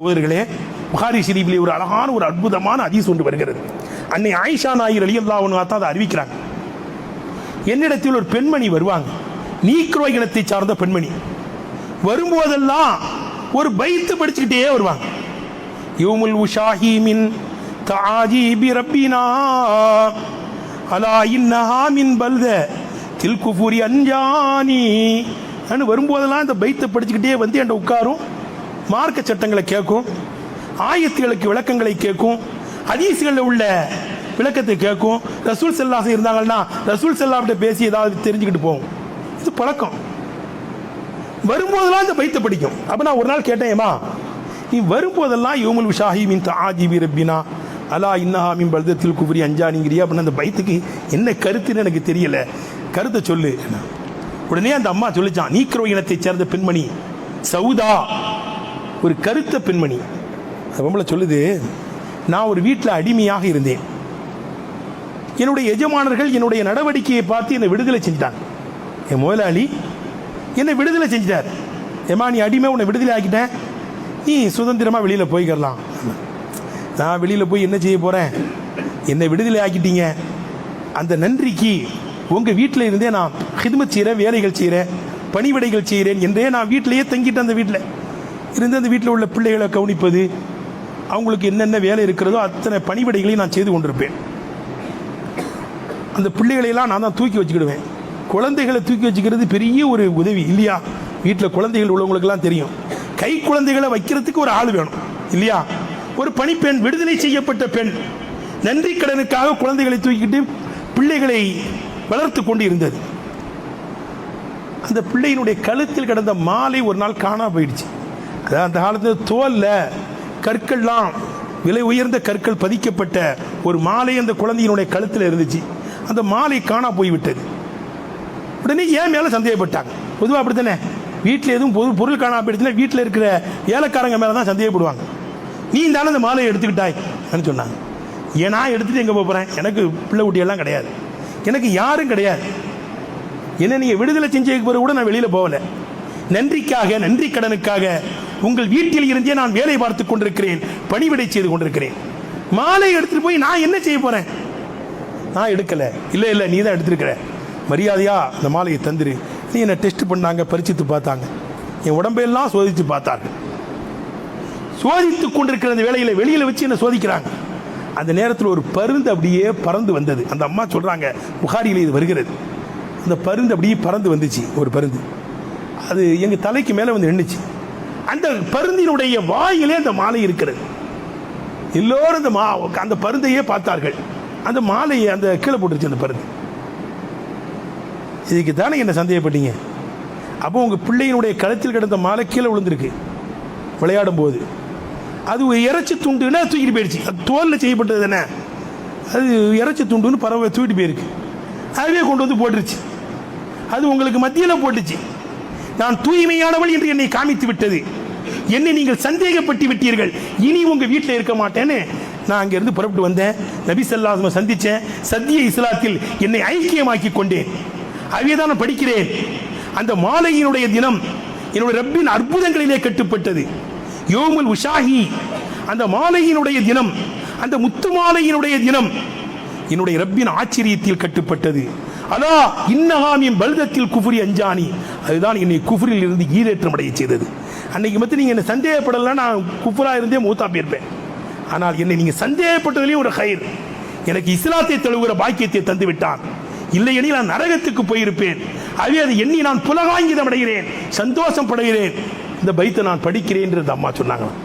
சகோதரர்களே புகாரி ஷெரீஃபிலே ஒரு அழகான ஒரு அற்புதமான ஹதீஸ் ஒன்று வருகிறது. அன்னை ஆயிஷா நாயர் அலி அல்லா தான் அதை அறிவிக்கிறாங்க. என்னிடத்தில் ஒரு பெண்மணி வருவாங்க. நீக்ரோ இனத்தை சார்ந்த பெண்மணி. வரும்போதெல்லாம் ஒரு பைத்து படிச்சுக்கிட்டே வருவாங்க. யூமுல் உஷாஹி மின் தாஜிபி ரப்பினா. அலா இன்னஹா மின் பல்த தில்குபுரி அஞ்சானி. அனு வரும்போதெல்லாம் இந்த பைத்தை படிச்சுக்கிட்டே வந்து என்கிட்ட உட்காரும். மார்க்க சட்டங்களை கேட்கும் ஆயத்துகளுக்கு விளக்கங்களை கேட்கும் அதிசிகளில் உள்ள விளக்கத்தை கேட்கும். ரசூல் செல்லாசம் இருந்தாங்கன்னா ரசூல் செல்லாவிட்ட பேசி ஏதாவது தெரிஞ்சுக்கிட்டு போகும் இது பழக்கம். வரும்போதெல்லாம் இந்த பைத்த படிக்கும். அப்போ நான் ஒரு நாள் கேட்டேன் நீ வரும்போதெல்லாம் யோமுல் விஷாஹி மின் ஆஜிபி ரப்பினா அலா இன்னஹா மின் பல்தத்தில் குபுரி அஞ்சானிங்கிறியா? அப்படின்னு அந்த பைத்துக்கு என்ன கருத்துன்னு எனக்கு தெரியல. கருத்தை சொல்லு. உடனே அந்த அம்மா சொல்லிச்சான் நீக்ரோ இனத்தைச் சேர்ந்த பெண்மணி சவுதா. ஒரு கருத்த பெண்மணி. அந்த பொம்பளை சொல்லுது நான் ஒரு வீட்டில் அடிமையாக இருந்தேன். என்னுடைய எஜமானர்கள் என்னுடைய நடவடிக்கையை பார்த்து என்னை விடுதலை செஞ்சிட்டாங்க. என் முதலாளி என்னை விடுதலை செஞ்சிட்டார். ஏமா நீ அடிமை உன்னை விடுதலை ஆக்கிட்டேன். நீ சுதந்திரமாக வெளியில் போய்க்கிறலாம். நான் வெளியில் போய் என்ன செய்ய போகிறேன் என்னை விடுதலை ஆக்கிட்டீங்க. அந்த நன்றிக்கு உங்கள் வீட்டில் இருந்தே நான் ஹிதுமத் செய்கிறேன் வேலைகள் செய்கிறேன் பணிவிடைகள் செய்கிறேன் என்றே நான் வீட்டிலேயே தங்கிட்டேன் அந்த வீட்டில் இருந்து அந்த வீட்டில் உள்ள பிள்ளைகளை கவனிப்பது அவங்களுக்கு என்னென்ன வேலை இருக்கிறதோ அத்தனை பணிவிடைகளையும் நான் செய்து கொண்டிருப்பேன். அந்த பிள்ளைகளையெல்லாம் நான் தான் தூக்கி வச்சுக்கிடுவேன். குழந்தைகளை தூக்கி வச்சுக்கிறது பெரிய ஒரு உதவி இல்லையா? வீட்டில் குழந்தைகள் உள்ளவங்களுக்கெல்லாம் தெரியும். கை குழந்தைகளை வைக்கிறதுக்கு ஒரு ஆள் வேணும் இல்லையா? ஒரு பணிப்பெண் விடுதலை செய்யப்பட்ட பெண். நன்றி கடனுக்காக குழந்தைகளை தூக்கிட்டு பிள்ளைகளை வளர்த்து கொண்டு இருந்தது அந்த பிள்ளையினுடைய கழுத்தில் கிடந்த மாலை ஒரு நாள் காணா போயிடுச்சு. அதான் அந்த காலத்தில் தோல்ல கற்கள்லாம் விலை உயர்ந்த கற்கள் பதிக்கப்பட்ட ஒரு மாலை அந்த குழந்தையினுடைய கழுத்தில் இருந்துச்சு. அந்த மாலை காணா போய்விட்டது. உடனே ஏன் மேலே சந்தேகப்பட்டாங்க? பொதுவாக அப்படித்தானே? வீட்டில் எதுவும் பொது பொருள் காணா போயிடுச்சுன்னா வீட்டில் இருக்கிற ஏலக்காரங்க மேலே தான் சந்தேகப்படுவாங்க. நீ தானே அந்த மாலையை எடுத்துக்கிட்டாய் சொன்னாங்க. ஏன் நான் எடுத்துகிட்டு எங்கே போகிறேன் எனக்கு பிள்ளை குட்டியெல்லாம் கிடையாது. எனக்கு யாரும் கிடையாது. என்ன நீங்கள் விடுதலை செஞ்சதுக்கு பிறகு கூட நான் வெளியில் போகல. நன்றிக்காக நன்றி கடனுக்காக உங்கள் வீட்டில் இருந்தே நான் வேலை பார்த்து கொண்டிருக்கிறேன் பணிவிடை செய்து கொண்டிருக்கிறேன். மாலை எடுத்துட்டு போய் நான் என்ன செய்ய போறேன்? நான் எடுக்கல. இல்லை இல்லை நீ தான் எடுத்திருக்கிற. மரியாதையா அந்த மாலையை தந்துரு. நீ என்னை டெஸ்ட் பண்ணாங்க பரிச்சித்து பார்த்தாங்க. என் உடம்பையெல்லாம் சோதித்து பார்த்தார்கள். சோதித்து கொண்டிருக்கிற அந்த வேலையில் வெளியில் வச்சு என்ன சோதிக்கிறாங்க. அந்த நேரத்தில் ஒரு பருந்து அப்படியே பறந்து வந்தது. அந்த அம்மா சொல்கிறாங்க புகாரியில் இது வருகிறது. அந்த பருந்து அப்படியே பறந்து வந்துச்சு ஒரு பருந்து. அது எங்க தலைக்கு மேலே வந்து நின்றுச்சு அந்த பருந்தினுடைய வாயிலே அந்த மாலை இருக்கிறது. எல்லோரும் அந்த மா அந்த பருந்தையே பார்த்தார்கள். அந்த மாலையை அந்த கீழே போட்டுருச்சு அந்த பருந்து. இதுக்கு தானே என்ன சந்தேகப்பட்டீங்க? அப்போ உங்கள் பிள்ளையினுடைய கழுத்தில் கிடந்த மாலை கீழே விழுந்திருக்கு. விளையாடும் போது அது இறைச்சி துண்டுன்னா தூக்கிட்டு போயிடுச்சு அது தோலில் செய்யப்பட்டது தானே. அது இறைச்சி துண்டுன்னு பறவை தூக்கிட்டு போயிருக்கு. அதுவே கொண்டு வந்து போட்டுருச்சு. அது உங்களுக்கு மத்தியில் போட்டுச்சு. நான் தூய்மையானவள் என்று என்னை காமித்து விட்டது. என்னை நீங்கள் சந்தேகப்பட்டு விட்டீர்கள். இனி உங்க வீட்டில் இருக்க மாட்டேன்னு நான் அங்கிருந்து புறப்பட்டு வந்தேன். நபி ஸல்லல்லாஹு சந்திச்சேன். சத்திய இஸ்லாத்தில் என்னை ஐக்கியமாக்கி கொண்டேன். அவையே தான் நான் படிக்கிறேன். அந்த மாலையினுடைய தினம் என்னுடைய ரப்பின் அற்புதங்களிலே கட்டுப்பட்டது. யோமுல் உஷாஹி அந்த மாலையினுடைய தினம் அந்த முத்து மாலையினுடைய தினம் என்னுடைய ரப்பின் ஆச்சரியத்தில் கட்டுப்பட்டது. அதா இன்னகாமின் பல்தத்தில் குஃபுரி அஞ்சானி. அதுதான் என்னை குஃபரில் இருந்து ஈரேற்றம் அடைய செய்தது. அன்னைக்கு மட்டும் நீங்கள் என்ன சந்தேகப்படல நான் குஃபராக இருந்தே மூத்தா போயிருப்பேன் ஆனால் என்னை நீங்கள் சந்தேகப்பட்டதுலேயும் ஒரு கயிர் எனக்கு இஸ்லாத்தை தழுவுகிற பாக்கியத்தை தந்து விட்டான் இல்லையெனில் நான் நரகத்துக்கு போயிருப்பேன். அதே அது எண்ணி நான் புலகாங்கிதம் அடைகிறேன். சந்தோஷம் படுகிறேன். இந்த பைத்தை நான் படிக்கிறேன் என்று அம்மா சொன்னாங்களாம்.